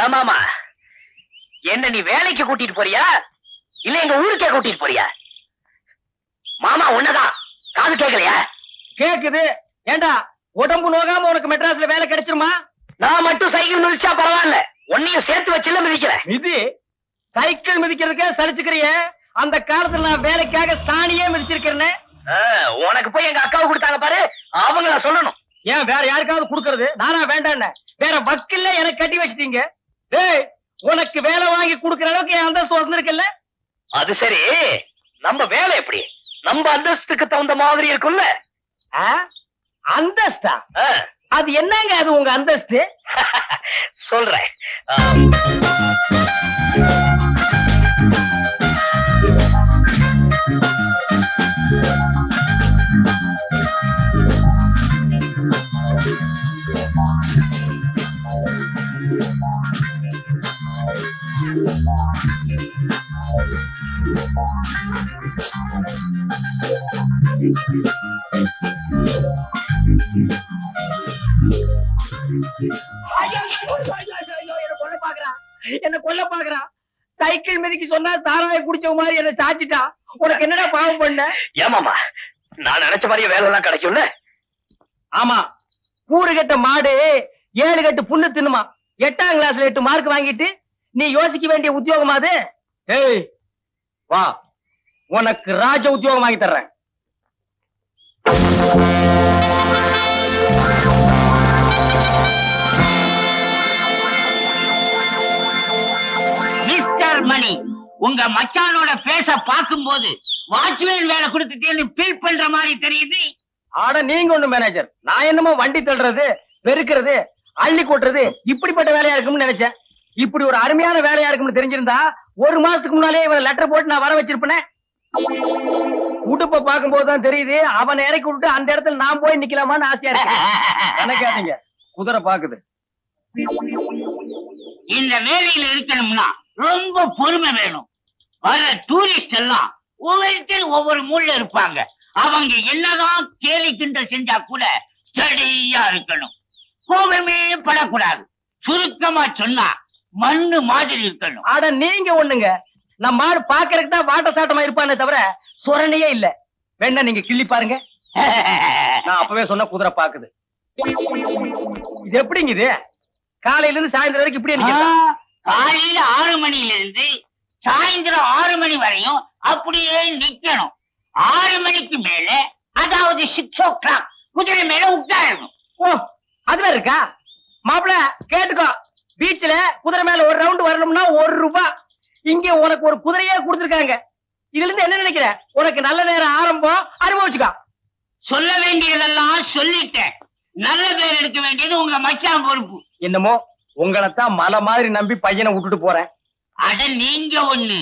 ஏமாமா என்ன நீ வேலைக்கு கூட்டிட்டு போறியா? இல்ல எங்க ஊருக்கே கூட்டிட்டு போறியா? மாமா உன்னதான். காது கேட்கலையா கேக்குது. ஏண்டா உடம்பு நோகாம உனக்கு மெட்ராஸ்ல வேலை கிடைச்சிருமா? நான் மட்டும் சைக்கிள் மிதிச்சா பரவாயில்ல. உன்னையும் சேர்த்து வச்சுல மிதிக்கிறேன். மிதி. சைக்கிள் மிதிக்கிறதுக்கே சலிச்சுக்கிறிய. அந்த காலத்துல நான் வேலைக்காக சாணியே மிதிச்சிருக்கிறேன். உனக்கு போய் எங்க அக்காவை கொடுத்தாங்க பாரு. அவங்கள சொல்லணும். ஏன் வேற யாருக்காவது கொடுக்கறது? நானா வேண்டாண்ண வேற வக்கில்ல எனக்கு கட்டி வச்சிட்டீங்க. டேய் உனக்கு வேலை வாங்கி கொடுக்கற அளவுக்கு என் அந்தஸ்து வந்திருக்குல்ல அது சரி. நம்ம வேலை எப்படி? நம்ம அந்தஸ்துக்கு தகுந்த மாதிரி இருக்கும்ல? அந்தஸ்தா? அது என்னங்க அது உங்க அந்தஸ்து? சொல்றேன். என்ன கொல்ல பாக்குறா சைக்கிள் மிதிக்கு சொன்னா சாராய குடிச்ச மாதிரி என்ன சாச்சிட்டா உனக்கு என்னடா பாவம் பண்ண ஏமாமா நான் நினைச்ச மாதிரியே வேலை எல்லாம் கிடைக்கும்ல? ஆமா கூறு கட்ட மாடு ஏழு கட்டு புண்ணு தின்னுமா? எட்டாம் கிளாஸ்ல எட்டு மார்க் வாங்கிட்டு நீ யோசிக்க வேண்டிய உத்தியோகமா அது? ஏய் வா உனக்கு ராஜ உத்தியோகம் வாங்கி தர்றேன். மிஸ்டர் மணி. உங்க மச்சானோட பேச பார்க்கும்போது வாட்ச்மேன் வேலை கொடுத்துட்டேன்னு ஃபீல் பண்ற மாதிரி தெரியுது. ஆட நீங்க ஒண்ணு மேனேஜர் நான் என்னமோ வண்டி தள்ளுறது பெருக்கிறது அள்ளி கொட்டுறது இப்படிப்பட்ட வேலையா இருக்கும்னு நினைச்சேன். இப்படி ஒரு அருமையான வேலையா இருக்கும்னு தெரிஞ்சிருந்தா ஒரு மாசத்துக்கு முன்னாலே இவன் லெட்டர் போட்டு நான் வர வச்சிருப்பேனே. உடுப்ப பார்க்கும்போது தான் தெரியுது அவனை இறக்கி விட்டு அந்த இடத்துல நான் போய் நிக்கலாமான்னு ஆசையா இருக்கு. நினைக்காதீங்க குதிரை பாக்குது. இந்த வேலையில இருக்கணும்னா ரொம்ப பொறுமை வேணும். வர டூரிஸ்ட் எல்லாம் ஒவ்வொருத்தர் ஒவ்வொரு மூலைல இருப்பாங்க. அவங்க என்னதான் கேலி கிண்டல் செஞ்சா கூட ஸ்டடியா இருக்கணும். கோபமே படக்கூடாது. சுருக்கமா சொன்னா மண்ணு மாதிரி இருக்கணும். ஆட நீங்க ஒண்ணுங்க. நம்ம மாடு பாக்குறதுக்கு தான் வாட்ட சாட்டமா இருப்பானே தவிர சுரணையே இல்ல. வேணா நீங்க கிள்ளி பாருங்க. நான் அப்பவே சொன்ன குதிரை பாக்குது. இது எப்படிங்க இது? காலையில இருந்து சாயந்தரம் வரைக்கும் நிக்கிறதா? காலையில ஆறு மணில இருந்து சாயந்தரம் ஆறு மணி வரையும் அப்படியே நிக்கணும். ஆறு மணிக்கு மேல அதாவது சிக்ஸ் ஓ கிளாக் குதிரை மேல உட்காரணும். ஓ அது வேற இருக்கா? மாப்பிள கேட்டுக்கோ. பீச்ல குதிரை மேல ஒரு ரவுண்ட் வரணும்னா ஒரு ரூபாய் இங்க உனக்கு ஒரு குதிரையே கொடுத்துருக்காங்க. இதுல இருந்து என்ன நினைக்கிற? உனக்கு நல்ல நேரம் ஆரம்பம் அனுபவிச்சுக்கோ. சொல்ல வேண்டியதெல்லாம் சொல்லிட்டேன். நல்ல பேர் எடுக்க வேண்டியது உங்க மச்சான் பொறுப்பு. என்னமோ? உங்களைத்தான் மலை மாதிரி நம்பி பையனை விட்டுட்டு போறேன். அட நீங்க ஒண்ணு.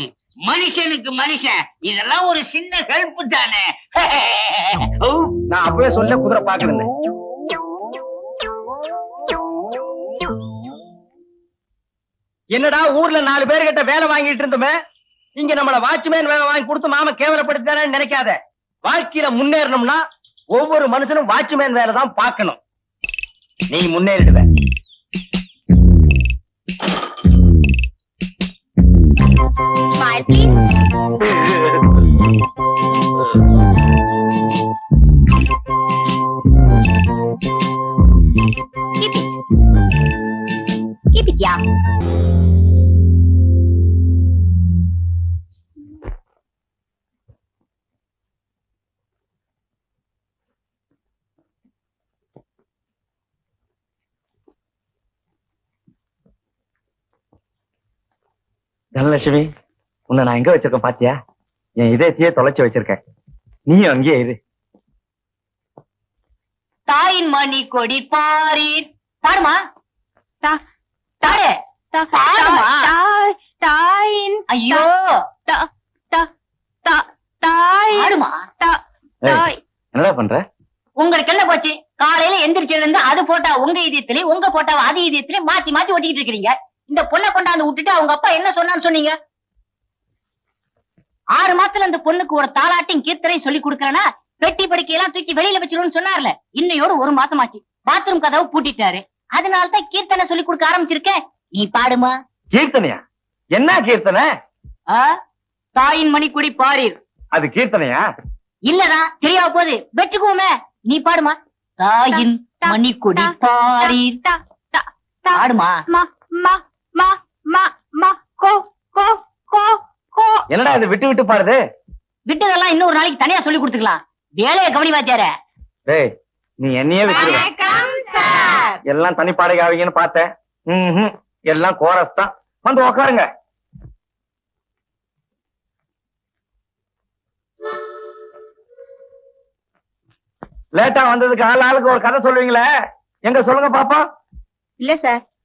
மனுஷனுக்கு மனுஷன். இதெல்லாம் ஒரு சின்ன ஹெல்ப் தானே. நான் அப்பவே சொல்ல குதிரை பாக்குறேன் என்னடா ஊர்ல நாலு பேர் கிட்ட வேலை வாங்கிட்டு இருந்தோமே? இங்க நம்மள வாட்ச்மேன் வேலை வாங்கி கொடுத்து மாம கேவலப்படுத்தானு நினைக்காத. வாழ்க்கையில முன்னேறணும்னா ஒவ்வொரு மனுஷனும் வாட்ச்மேன் வேலை தான் பார்க்கணும். நீ முன்னேறிடுவ. தனலட்சுமி உன்னை நான் எங்க வச்சிருக்கேன் பாத்தியா? என் இதயத்தையே தொலைச்சு வச்சிருக்கேன். நீயும் அங்கேயே இரு. தாயின் மணி கொடி பாரீர். பாருமா தா- தாரு தாயின் ஐயோ. தா- தா- தா- தாய் பாருமா தா- ஏய், தாய். என்னடா பண்ற? உங்களுக்கு என்ன போச்சு? காலையில எந்திரிச்சதுல இருந்து அது போட்டா உங்க இதயத்திலயும் உங்க போட்டா அது இதயத்திலயும் மாத்தி மாத்தி ஒட்டிக்கிட்டு இருக்கீங்க இந்த பொண்ணை கொண்டாந்து விட்டுட்டு அவங்க அப்பா என்ன சொன்னான்னு சொன்னீங்க? ஆறு மாசத்துல அந்த பொண்ணுக்கு ஒரு தாலாட்டையும் கீர்த்தனையும் சொல்லி கொடுக்கறேன்னா பெட்டி படுக்கையெல்லாம் தூக்கி வெளியில வச்சிருன்னு சொன்னார்ல. இன்னையோட ஒரு மாசமாச்சு. பாத்ரூம் கதவு பூட்டிட்டாரு. அதனால தான் கீர்த்தனை சொல்லி கொடுக்க ஆரம்பிச்சிருக்கேன் நீ பாடுமா? கீர்த்தனையா? என்ன கீர்த்தனை? ஆ? தாயின் மணிக்குடி பாரீர் அது கீர்த்தனையா? இல்லடா தெரியாம போகுது. வச்சுக்குவோமே. நீ பாடுமா? தாயின் மணிக்குடி பாரீர் பாடுமா? மா மா மா மா மா கோ கோ கோ கோ. என்னடா இது விட்டு விட்டு பாடுது? விட்டதெல்லாம் இன்னொரு நாளைக்கு தனியா சொல்லி கொடுத்துக்கலாம். வேலையை கவனி வாத்தியார. டேய் நீ என்னையே வச்சிருக்க எல்லாம் தனி பாடகை ஆவீங்கன்னு பார்த்தேன். ம்ஹும். எல்லாம் கோரஸ் தான். வந்து உக்காருங்க. லேட்டா வந்ததுக்கு ஆள் ஆளுக்கு ஒரு கதை சொல்லுவீங்களே. எங்க சொல்லுங்க பாப்பா. இல்ல சார்.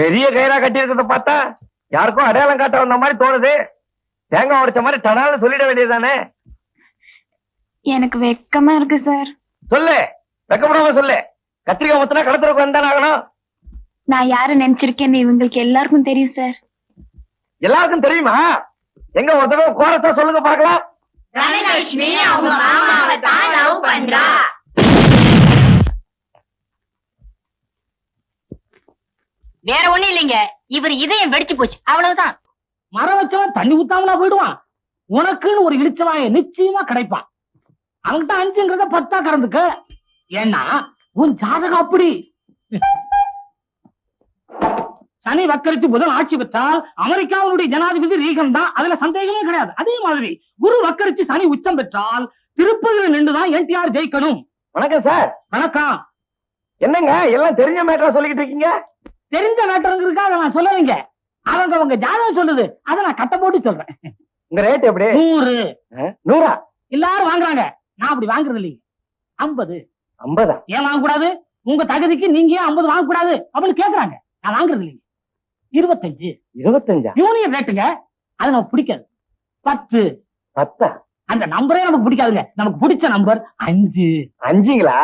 பெரிய கயிறா கட்டி இருக்கிறத பார்த்தா யாருக்கும் அடையாளம் காட்ட வந்த மாதிரி தோணுது. தேங்காய் உடைச்ச மாதிரி டனால சொல்லிட வேண்டியதுதானே? எனக்கு வெக்கமா இருக்கு சார். சொல்லு. வெக்கப்படாம சொல்லு. கத்திரிக்காய் மொத்தனா கடத்துறக்கு வந்தானே ஆகணும். நான் யாரு நினைச்சிருக்கேன்னு இவங்களுக்கு எல்லாருக்கும் தெரியும் சார். எல்லாருக்கும் தெரியுமா? எங்க ஒரு தடவை கோரத்தா சொல்லுங்க பாக்கலாம் தனலட்சுமி அவங்க மாமாவை தான் லவ் பண்றா. வேற ஒண்ணும் இல்லைங்க. இவர் இதயம் வெடிச்சு போச்சு. அவ்வளவுதான். மரம் வச்சவன் தண்ணி ஊத்தாமலா போயிடுவான். உனக்குன்னு ஒரு இடிச்சவாய நிச்சயமா கிடைப்பான். அவன்கிட்ட அஞ்சுங்கிறத பத்தா கறந்துக்க. ஏன்னா உன் ஜாதகம் அப்படி. சனி வக்கரித்து புதன் ஆட்சி பெற்றால் அமெரிக்காவுடைய ஜனாதிபதி ரீகன் தான். அதுல சந்தேகமே கிடையாது. அதே மாதிரி குரு வக்கரித்து சனி உச்சம் பெற்றால் திருப்பதியில நின்றுதான் என்டிஆர் ஜெயிக்கணும். வணக்கம் சார். வணக்கம். என்னங்க எல்லாம் தெரிஞ்ச மேட்டரா சொல்லிக்கிட்டு இருக்கீங்க? தெரிஞ்ச நாட்டவங்க அதை நான் சொல்லலைங்க. அவங்க அவங்க ஜாதகம் சொல்லுது அதை நான் கட்ட போட்டு சொல்றேன். உங்க ரேட் எப்படி? நூறு. நூறா? எல்லாரும் வாங்குறாங்க. நான் அப்படி வாங்குறது இல்லைங்க. ஐம்பது. ஐம்பதா? ஏன் வாங்கக்கூடாது? உங்க தகுதிக்கு நீங்க ஏன் ஐம்பது வாங்கக்கூடாது? அப்படின்னு கேக்குறாங்க. நான் வாங்குறது இல்லைங்க. இருபத்தஞ்சு. இருபத்தஞ்சா? யூனியன் ரேட்டுங்க. அது நமக்கு பிடிக்காது. பத்து. பத்தா? அந்த நம்பரே நமக்கு பிடிக்காதுங்க. நமக்கு பிடிச்ச நம்பர் அஞ்சு. அஞ்சுங்களா?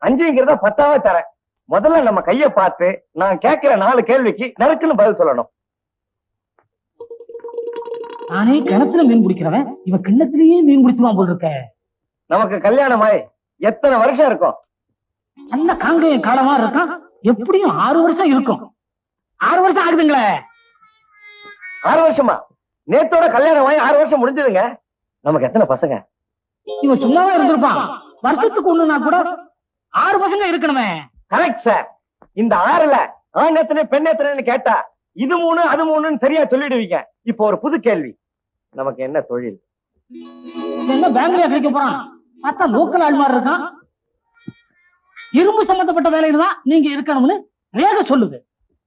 அஞ்சுங்கிறத பத்தாவே தரேன். முதல்ல நம்ம கைய பார்த்து நான் கேட்கிற நாலு கேள்விக்கு நறுக்குன்னு பதில் சொல்லணும். நானே கிணத்துல மீன் பிடிக்கிறவன்? இவன் கிண்ணத்திலேயே மீன் பிடிச்சுவான் போல் இருக்க நமக்கு கல்யாணம் ஆயி எத்தனை வருஷம் இருக்கும்? நல்ல காங்கைய காலமா இருக்கான். எப்படியும் ஆறு வருஷம் இருக்கும். ஆறு வருஷம் ஆகுதுங்களே. ஆறு வருஷமா? நேத்தோட கல்யாணம் ஆகி ஆறு வருஷம் முடிஞ்சதுங்க. நமக்கு எத்தனை பசங்க? இவன் சும்மாவே இருந்திருப்பான். வருஷத்துக்கு ஒண்ணுனா கூட ஆறு பசங்க இருக்கணுமே. கரெக்ட் சார் இந்த ஆறுல ஆண் எத்தனை பெண் எத்தனைன்னு கேட்டா இது மூணு அது மூணுன்னு சரியா சொல்லிடுவீங்க. இப்போ ஒரு புது கேள்வி. நமக்கு என்ன தொழில்? என்ன பேங்க்லயா கிடைக்க போறான்? பார்த்தா லோக்கல் ஆள் மாதிரி இருக்கான். இரும்பு சம்பந்தப்பட்ட வேலையில தான் நீங்க இருக்கணும்னு வேக சொல்லுது.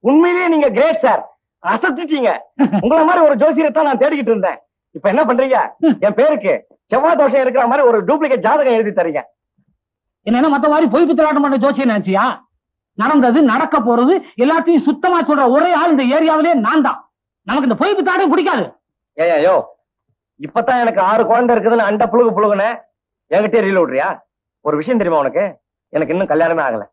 உண்மையிலேயே நீங்க கிரேட் சார் அசத்திட்டீங்க. உங்களை மாதிரி ஒரு ஜோசியத்தை நான் தேடிக்கிட்டு இருந்தேன். இப்ப என்ன பண்றீங்க? என் பேருக்கு செவ்வாய் தோஷம் இருக்கிற மாதிரி ஒரு டூப்ளிகேட் ஜாதகம் எழுதி தரீங்க. என்ன மத்த மாதிரி பொய் பித்தலாட்டம் பண்ண ஜோசியம் நினைச்சியா? நடந்தது நடக்க போறது எல்லாத்தையும் சுத்தமா சொல்ற ஒரே ஆள் இந்த ஏரியாவிலே நான் தான். நமக்கு இந்த பொய் பித்தாட்டம் பிடிக்காது. ஏய் இப்பதான் எனக்கு ஆறு குழந்தை இருக்குதுன்னு அண்ட புழுகு புழுகுன என்கிட்ட ரீல் விடுறியா ஒரு விஷயம் தெரியுமா உனக்கு? எனக்கு இன்னும் கல்யாணமே ஆகல.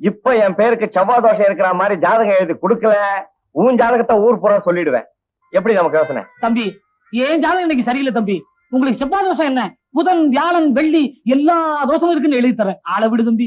இப்ப என் பேருக்கு செவ்வாய் தோஷம் இருக்கிற மாதிரி ஜாதகம் எழுதி கொடுக்கல உன் ஜாதகத்தை ஊர் பூரா சொல்லிடுவேன். எப்படி நமக்கு யோசனை? தம்பி ஏன் ஜாதகம் இன்னைக்கு சரியில்லை தம்பி? உங்களுக்கு செவ்வாய் தோசை என்ன? புதன் வியாழன் வெள்ளி எல்லா தோசமும் இருக்குன்னு எழுதி தரேன். ஆளை விடு தம்பி.